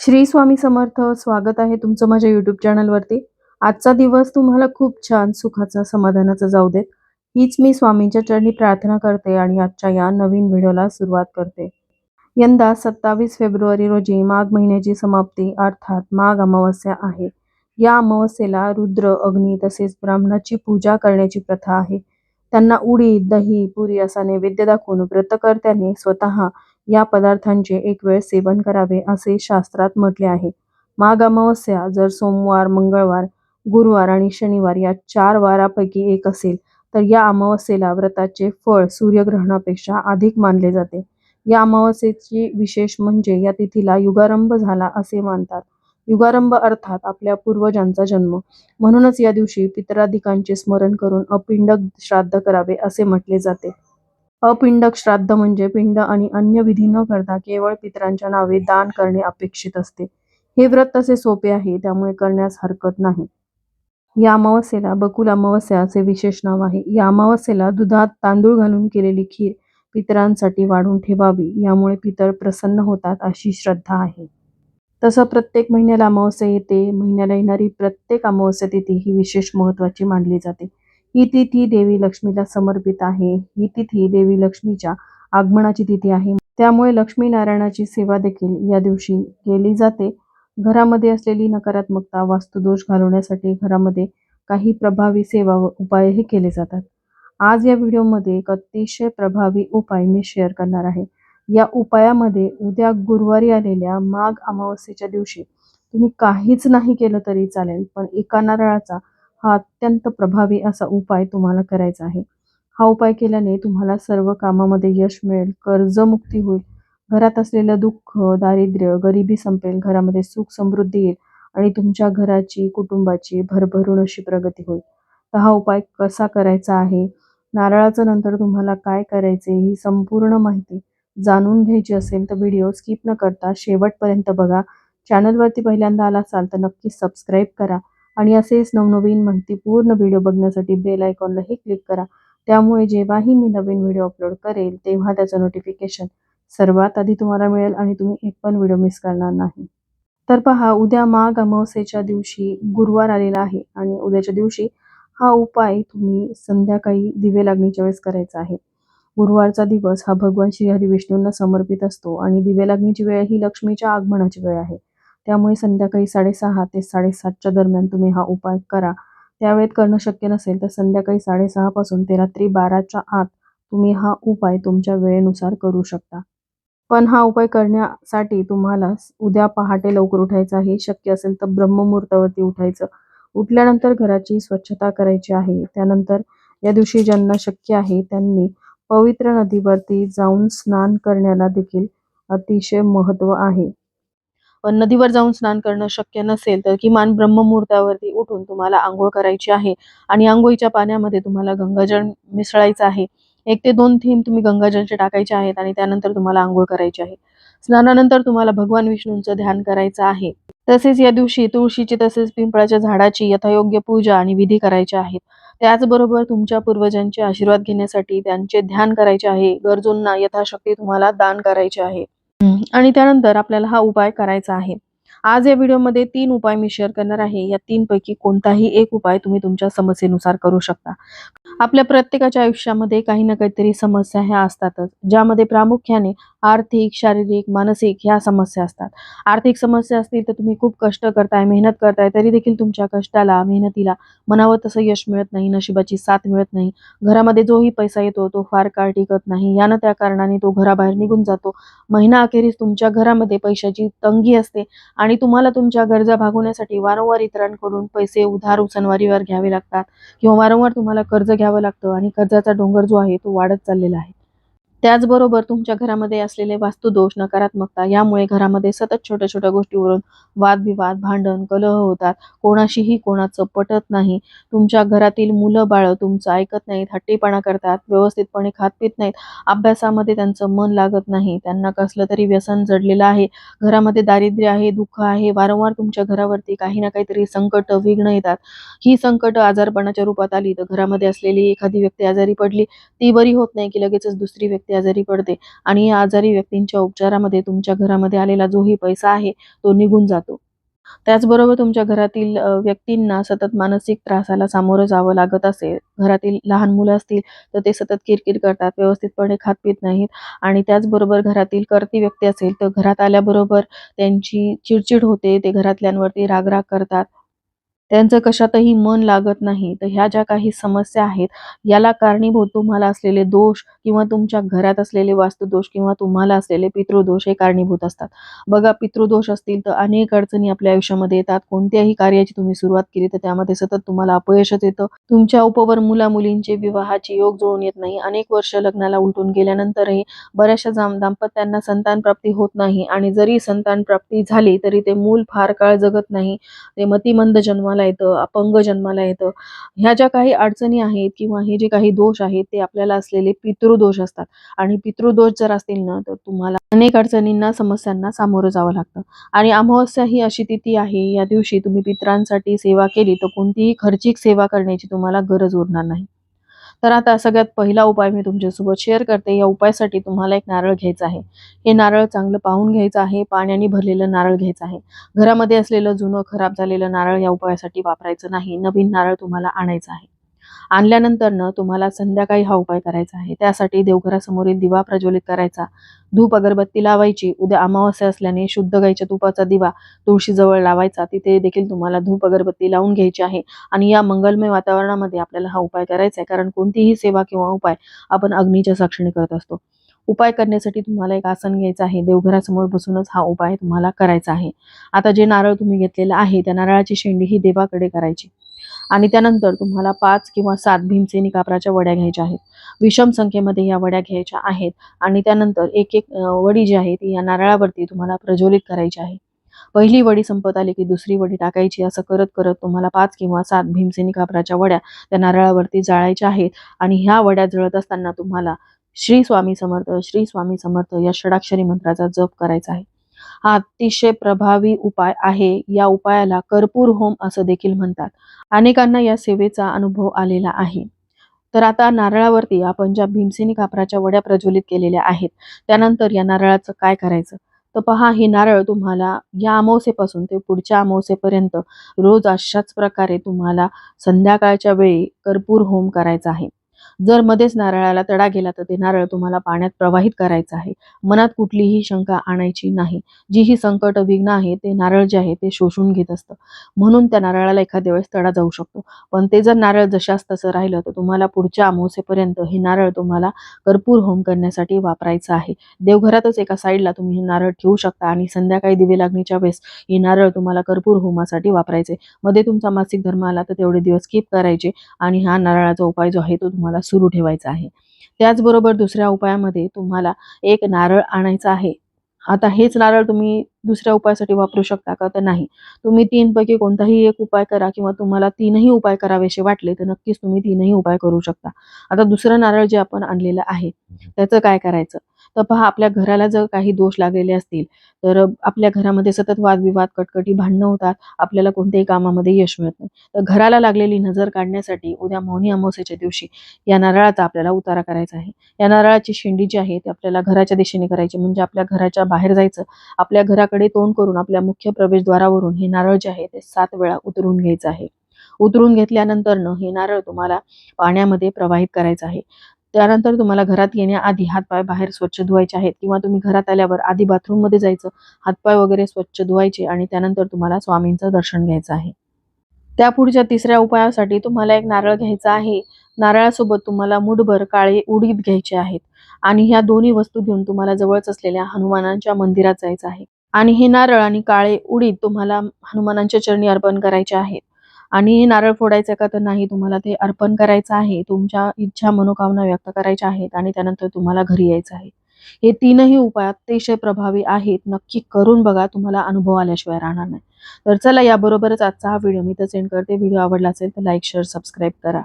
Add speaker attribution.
Speaker 1: श्री स्वामी समर्थ स्वागत आहे तुमचं माझ्या युट्यूब चॅनलवरती आजचा दिवस तुम्हाला खूप छान सुखाचा समाधानाचा जाऊ देत. हीच मी स्वामींच्या चरणी प्रार्थना करते आणि आजच्या या नवीन व्हिडिओला सुरुवात करते. यंदा सत्तावीस फेब्रुवारी रोजी माघ महिन्याची समाप्ती अर्थात माघ अमावस्या आहे. या अमावस्येला रुद्र अग्नी तसेच ब्राह्मणाची पूजा करण्याची प्रथा आहे. त्यांना उडीद दही पुरी असा नैवेद्य दाखवून व्रतकर्त्याने स्वतः या पदार्थांचे एक वेळ सेवन करावे असे शास्त्रात म्हटले आहे. माघ अमावस्या जर सोमवार मंगळवार गुरुवार आणि शनिवार या चार वारापैकी एक असेल तर या अमावस्येला व्रताचे फळ सूर्यग्रहणापेक्षा अधिक मानले जाते. या अमावस्येची विशेष म्हणजे या तिथीला युगारंभ झाला असे मानतात. युगारंभ अर्थात आपल्या पूर्वजांचा जन्म. म्हणूनच या दिवशी पितराधिकांचे स्मरण करून अपिंड श्राद्ध करावे असे म्हटले जाते. अपिंडक श्राद्ध म्हणजे पिंड आणि अन्य विधी न करता केवळ पितरांच्या नावे दान करणे अपेक्षित असते. हे व्रत तसे सोपे आहे त्यामुळे करण्यास हरकत नाही. या अमावस्येला बकुल अमावस्या असे विशेष नाव आहे. या अमावस्येला दुधात तांदूळ घालून केलेली खीर पितरांसाठी वाढून ठेवावी यामुळे पितर प्रसन्न होतात अशी श्रद्धा आहे. तसं प्रत्येक महिन्याला अमावस्या येते. महिन्याला येणारी प्रत्येक अमावस्या तिथी ही विशेष महत्वाची मानली जाते. ही तिथी देवी लक्ष्मीला समर्पित आहे. ही तिथी देवी लक्ष्मीच्या आगमनाची तिथी आहे. त्यामुळे लक्ष्मीनारायणाची सेवा देखील या दिवशी केली जाते. घरामध्ये असलेली नकारात्मकता वास्तुदोष घालवण्यासाठी घरामध्ये काही प्रभावी सेवा व उपायही केले जातात. आज या व्हिडिओमध्ये एक अतिशय प्रभावी उपाय मी शेअर करणार आहे. या उपायामध्ये उद्या गुरुवारी आलेल्या माघ अमावस्येच्या दिवशी तुम्ही काहीच नाही केलं तरी चालेल पण एका नारळाचा हा अत्यंत प्रभावी असा उपाय तुम्हाला करायचा आहे. हा उपाय केल्याने तुम्हाला सर्व कामामध्ये यश मिळेल कर्जमुक्ती होईल. घरात असलेलं दुःख दारिद्र्य गरिबी संपेल घरामध्ये सुख समृद्धी येईल आणि तुमच्या घराची कुटुंबाची भरभरून अशी प्रगती होईल. तर हा उपाय कसा करायचा आहे? नारळाचं नंतर तुम्हाला काय करायचे ही संपूर्ण माहिती जाणून घ्यायची असेल तर व्हिडिओ स्किप न करता शेवटपर्यंत बघा. चॅनलवरती पहिल्यांदा आला असाल तर नक्की सबस्क्राईब करा. आणि असेच नवनवीन माहितीपूर्ण व्हिडिओ बघण्यासाठी बेल आयकॉनलाही क्लिक करा. त्यामुळे जेव्हाही मी नवीन व्हिडिओ अपलोड करेल तेव्हा त्याचं नोटिफिकेशन सर्वात आधी तुम्हाला मिळेल आणि तुम्ही एक पण व्हिडिओ मिस करणार नाही. तर पहा उद्या माघ अमावस्येच्या दिवशी गुरुवार आलेला आहे आणि उद्याच्या दिवशी हा उपाय तुम्ही संध्याकाळी दिवे लागणीच्या वेळेस करायचा आहे. गुरुवारचा दिवस हा भगवान श्री हरी विष्णूंना समर्पित असतो आणि दिवे लागणीची वेळ ही लक्ष्मीच्या आगमनाची वेळ आहे. त्यामुळे संध्याकाळी साडेसहा ते साडेसातच्या दरम्यान तुम्ही हा उपाय करा. त्यावेळेत करणं शक्य नसेल तर संध्याकाळी साडेसहापासून ते रात्री बाराच्या आत तुम्ही हा उपाय तुमच्या वेळेनुसार करू शकता. पण हा उपाय करण्यासाठी तुम्हाला उद्या पहाटे लवकर उठायचं आहे. शक्य असेल तर ब्रह्ममुहूर्तावरती उठायचं. उठल्यानंतर घराची स्वच्छता करायची आहे. त्यानंतर या दिवशी ज्यांना शक्य आहे त्यांनी पवित्र नदीवरती जाऊन स्नान करण्याला देखील अतिशय महत्त्व आहे. नदीवर जाऊन स्नान करणं शक्य नसेल तर किमान ब्रह्ममुहूर्तावरती उठून तुम्हाला आंघोळ करायची आहे. आणि आंघोळीच्या पाण्यामध्ये तुम्हाला गंगाजल मिसळायचं आहे. एक ते दोन थीम तुम्ही गंगाजलचे टाकायचे आहेत आणि त्यानंतर तुम्हाला आंघोळ करायची आहे. स्नानानंतर तुम्हाला भगवान विष्णूंचं ध्यान करायचं आहे. तसेच या दिवशी तुळशीची तसेच पिंपळाच्या झाडाची यथायोग्य पूजा आणि विधी करायच्या आहेत त्याचबरोबर तुमच्या पूर्वजांचे आशीर्वाद घेण्यासाठी त्यांचे ध्यान करायचे आहे. गरजूंना यथाशक्ती तुम्हाला दान करायचे आहे. आणि त्यानंतर आपल्याला हा उपाय करायचा आहे. आज या व्हिडिओमध्ये तीन उपाय मी शेअर करणार आहे. या तीन पैकी कोणताही एक उपाय तुम्ही तुमच्या समस्येनुसार करू शकता. आपल्या प्रत्येकाच्या आयुष्यामध्ये काही ना काहीतरी समस्या ह्या असतातच ज्यामध्ये प्रामुख्याने आर्थिक शारीरिक मानसिक ह्या समस्या असतात. आर्थिक समस्या असतील तर तुम्ही खूप कष्ट करताय मेहनत करताय तरी देखील तुमच्या कष्टाला मेहनतीला मनावं तसं यश मिळत नाही नशिबाची साथ मिळत नाही. घरामध्ये जोही पैसा येतो तो फार काळ टिकत नाही. यानं त्या कारणाने तो घराबाहेर निघून जातो. महिना अखेरीस तुमच्या घरामध्ये पैशाची तंगी असते आणि आणि तुम्हाला तुमच्या गरजा भागवण्यासाठी वारंवार इतरांकडून पैसे उधार उसनवारीवर घ्यावे लागतात किंवा वारंवार तुम्हाला कर्ज घ्यावं लागतं आणि कर्जाचा डोंगर जो आहे तो वाढत चाललेला आहे. त्याचबरोबर तुमच्या घरामध्ये असलेले वास्तुदोष नकारात्मकता यामुळे घरामध्ये सतत छोट्या छोट्या गोष्टीवरून वादविवाद भांडण कलह होतात. कोणाशीही कोणाचं पटत नाही. तुमच्या घरातील मुलं बाळं तुमचं ऐकत नाहीत हट्टीपणा करतात व्यवस्थितपणे खात पित नाहीत. अभ्यासामध्ये त्यांचं मन लागत नाही. त्यांना कसलं तरी व्यसन जडलेलं आहे. घरामध्ये दारिद्र्य आहे दुःख आहे वारंवार तुमच्या घरावरती काही ना काहीतरी संकट विघ्न येतात. ही संकट आजारपणाच्या रूपात आली तर घरामध्ये असलेली एखादी व्यक्ती आजारी पडली ती बरी होत नाही की लगेचच दुसरी व्यक्ती व्यक्ती आजारी पडते आणि या आजारी व्यक्तींच्या उपचारामध्ये तुमच्या घरामध्ये आलेला जोही पैसा आहे तो निघून जातो. त्याचबरोबर तुमच्या घरातील व्यक्तींना सतत मानसिक त्रासाला सामोरं जावं लागत असेल घरातील लहान मुलं असतील तर ते सतत किरकिर करतात व्यवस्थितपणे खात पित नाहीत आणि त्याचबरोबर घरातील कर्ती व्यक्ती असेल तर घरात आल्याबरोबर त्यांची चिडचिड होते ते घरातल्यांवरती रागराग करतात. त्यांचं कशातही मन लागत नाही. तर ह्या ज्या काही समस्या आहेत याला कारणीभूत तुम्हाला असलेले दोष किंवा तुमच्या घरात असलेले वास्तुदोष किंवा तुम्हाला असलेले पितृदोष हे कारणीभूत असतात. बघा पितृदोष असतील तर अनेक अडचणी आपल्या आयुष्यामध्ये येतात. कोणत्याही कार्याची तुम्ही सुरुवात केली तर त्यामध्ये सतत तुम्हाला अपयशच येतं. तुमच्या उपवर मुला मुलींचे विवाहाची योग जुळून येत नाही. अनेक वर्ष लग्नाला उलटून गेल्यानंतरही बऱ्याचशा जाम दाम्पत्यांना संतान प्राप्ती होत नाही. आणि जरी संतान प्राप्ती झाली तरी ते मूल फार काळ जगत नाही. ते मतिमंद जन्माला येतं अपंग जन्माला येतं. ह्या ज्या काही अडचणी आहेत किंवा हे जे काही दोष आहेत ते आपल्याला असलेले पितृदोष असतात. आणि पितृदोष जर असतील ना तर तुम्हाला अनेक अडचणींना समस्यांना सामोरं जावं लागतं. आणि अमावस्या ही अशी तिथी आहे या दिवशी तुम्ही पितरांसाठी सेवा केली तर कोणतीही खर्चिक सेवा करण्याची तुम्हाला गरज उरणार नाही. तर आता सगळ्यात पहिला उपाय मी तुमच्यासोबत शेअर करते. या उपायासाठी तुम्हाला एक नारळ घ्यायचा आहे. हे नारळ चांगलं पाहून घ्यायचं आहे. पाण्याने भरलेलं नारळ घ्यायचं आहे. घरामध्ये असलेलं जुनं खराब झालेलं नारळ या उपायासाठी वापरायचं नाही. नवीन नारळ तुम्हाला आणायचं आहे. आणल्यानंतर न तुम्हाला संध्याकाळी हा उपाय करायचा आहे. त्यासाठी देवघरासमोरील दिवा प्रज्वलित करायचा. धूप अगरबत्ती लावायची. उद्या अमावस्या असल्याने शुद्ध गाईच्या तुपाचा दिवा तुळशीजवळ लावायचा. तिथे देखील तुम्हाला धूप अगरबत्ती लावून घ्यायची आहे. आणि या मंगलमय वातावरणामध्ये आपल्याला हा उपाय करायचा आहे. कारण कोणतीही सेवा किंवा उपाय आपण अग्नीच्या साक्षीने करत असतो. उपाय करण्यासाठी तुम्हाला एक आसन घ्यायचं आहे. देवघरासमोर बसूनच हा उपाय तुम्हाला करायचा आहे. आता जे नारळ तुम्ही घेतलेलं आहे त्या नारळाची शेंडी ही देवाकडे करायची. आणि त्यानंतर तुम्हाला पाच किंवा सात भीमसेनी कापराच्या वड्या घ्यायच्या आहेत. विषम संख्येमध्ये या वड्या घ्यायच्या आहेत आणि त्यानंतर एक एक वडी जी आहे ती या नारळावरती तुम्हाला प्रज्वलित करायची आहे. पहिली वडी संपत आली की दुसरी वडी टाकायची असं करत करत तुम्हाला पाच किंवा सात भीमसेनी कापराच्या वड्या त्या नारळावरती जाळायच्या आहेत आणि ह्या वड्या जळत असताना तुम्हाला श्री स्वामी समर्थ श्री स्वामी समर्थ या षडाक्षरी मंत्राचा जप करायचा आहे. हा अतिशय प्रभावी उपाय आहे. या उपायाला कर्पूर होम असं देखील म्हणतात. अनेकांना या सेवेचा अनुभव आलेला आहे. तर आता नारळावरती आपण ज्या भीमसेनी कापराच्या वड्या प्रज्वलित केलेल्या आहेत त्यानंतर या नारळाचं काय करायचं? तर पहा हे नारळ तुम्हाला या अमावसेपासून ते पुढच्या अमावसेपर्यंत रोज अशाच प्रकारे तुम्हाला संध्याकाळच्या वेळी कर्पूर होम करायचा आहे. जर मध्येच नारळाला तडा गेला तर ते नारळ तुम्हाला पाण्यात प्रवाहित करायचं आहे. मनात कुठलीही शंका आणायची नाही. जी ही संकट विघ्न आहे ते नारळ जे आहे ते शोषून घेत असतं. म्हणून त्या नारळाला एखाद्या वेळेस तडा जाऊ शकतो. पण ते जर नारळ जशास तसं राहिलं तर तुम्हाला पुढच्या अमावसेपर्यंत हे नारळ तुम्हाला कर्पूर होम करण्यासाठी वापरायचं आहे. देवघरातच एका साईडला तुम्ही हे नारळ ठेवू शकता आणि संध्याकाळी दिवे लागणीच्या वेळेस हे नारळ तुम्हाला कर्पूर होमासाठी वापरायचे. मध्ये तुमचा मासिक धर्म आला तर तेवढे दिवस स्किप करायचे आणि हा नारळाचा उपाय जो आहे तो तुम्हाला सुरू ठेवायचा आहे. त्याचबरोबर दुसऱ्या उपायामध्ये तुम्हाला एक नारळ आणायचा आहे. आता हेच नारळ तुम्ही दुसऱ्या उपायासाठी वापरू शकता का? तर नाही. तुम्ही तीनपैकी कोणताही एक उपाय करा किंवा तुम्हाला तीनही उपाय करावेसे वाटले तर नक्कीच तुम्ही तीनही उपाय करू शकता. आता दुसरं नारळ जे आपण आणलेलं आहे त्याचं काय करायचं? तर पहा आपल्या घराला जर काही दोष लागलेले असतील तर आपल्या घरामध्ये सतत वादविवाद कटकटी भांडणं होतात. आपल्याला कोणत्याही कामामध्ये यश मिळत नाही. तर घराला लागलेली नजर काढण्यासाठी उद्या मौनी अमावस्याच्या दिवशी या नारळाचा आपल्याला उतारा करायचा आहे. या नारळाची शेंडी जी आहे ती आपल्याला घराच्या दिशेने करायची म्हणजे आपल्या घराच्या बाहेर जायचं आपल्या घराकडे तोंड करून आपल्या मुख्य प्रवेशद्वारावरून हे नारळ जे आहे ते सात वेळा उतरून घ्यायचं आहे. उतरून घेतल्यानंतर न हे नारळ तुम्हाला पाण्यामध्ये प्रवाहित करायचं आहे. त्यानंतर तुम्हाला घरात येण्याआधी हातपाय बाहेर स्वच्छ धुवायचे आहेत किंवा तुम्ही घरात आल्यावर आधी बाथरूममध्ये जायचं हातपाय वगैरे स्वच्छ धुवायचे आणि त्यानंतर तुम्हाला स्वामींचं दर्शन घ्यायचं आहे. त्या पुढच्या तिसऱ्या उपायासाठी तुम्हाला एक नारळ घ्यायचा आहे. नारळासोबत तुम्हाला मुठभर काळे उडीद घ्यायचे आहेत आणि ह्या दोन्ही वस्तू घेऊन तुम्हाला जवळच असलेल्या हनुमानांच्या मंदिरात जायचं आहे. आणि हे नारळ आणि काळे उडीद तुम्हाला हनुमानांच्या चरणी अर्पण करायचे आहेत. आणि नारळ फोडायचं का तर नाही तुम्हाला ते अर्पण करायचं आहे तुमच्या इच्छा मनोकामना व्यक्त करायच्या आहेत आणि त्यानंतर तुम्हाला घरी यायचं आहे. हे तीनही उपाय अतिशय प्रभावी आहेत नक्की करून बघा तुम्हाला अनुभव आल्याशिवाय राहणार नाही. तर चला याबरोबरच आजचा हा व्हिडिओ मी तर सेंड करते. व्हिडिओ आवडला असेल तर लाईक शेअर सबस्क्राईब करा.